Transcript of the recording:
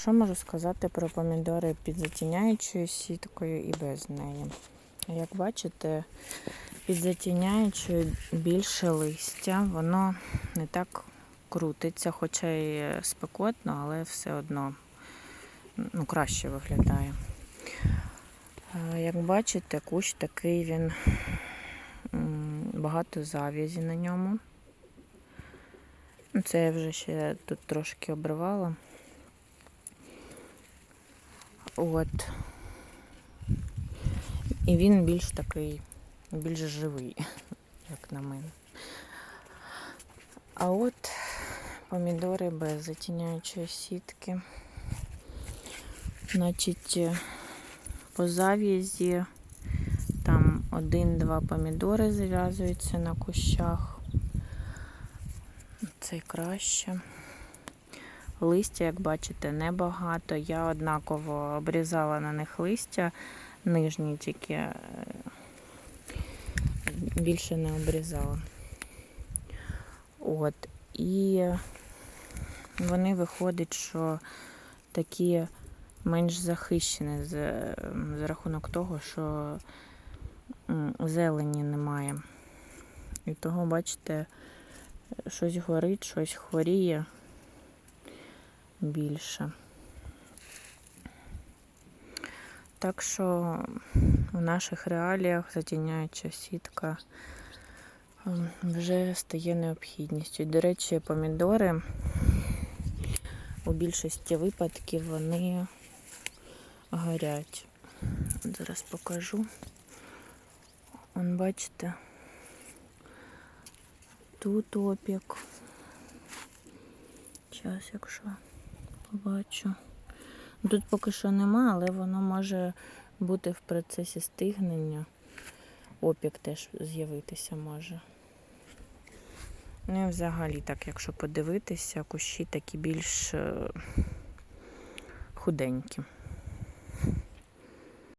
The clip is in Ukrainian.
Що можу сказати про помідори під затіняючою сіткою і без неї? Як бачите, під затіняючою більше листя, воно не так крутиться, хоча й спекотно, але все одно ну, краще виглядає. Як бачите, кущ такий він багато зав'язі на ньому. Ну, Це я вже ще тут трошки обривала. От. І він більш такий, більш живий, як на мене. А от помідори без затіняючої сітки. Значить, е, по зав'язі там один-два помідори зав'язуються на кущах. Це краще. Листя, як бачите, небагато. Я однаково обрізала на них листя, нижні тільки е, більше не обрізала. От. І вони виходять, що такі менш захищені з, з рахунок того, що зелені немає. І того, бачите, щось горить, щось хворіє більше. Так що в наших реаліях затіняюча сітка ем, вже стає необхідністю. До речі, помідори у більшості випадків вони горять. Зараз покажу. Он, бачите, тут опік. Зараз, якщо побачу. Тут поки що нема, але воно може бути в процесі стигнення. Опік теж з'явитися може. Ну і взагалі, так, якщо подивитися, кущі такі більш е, худенькі.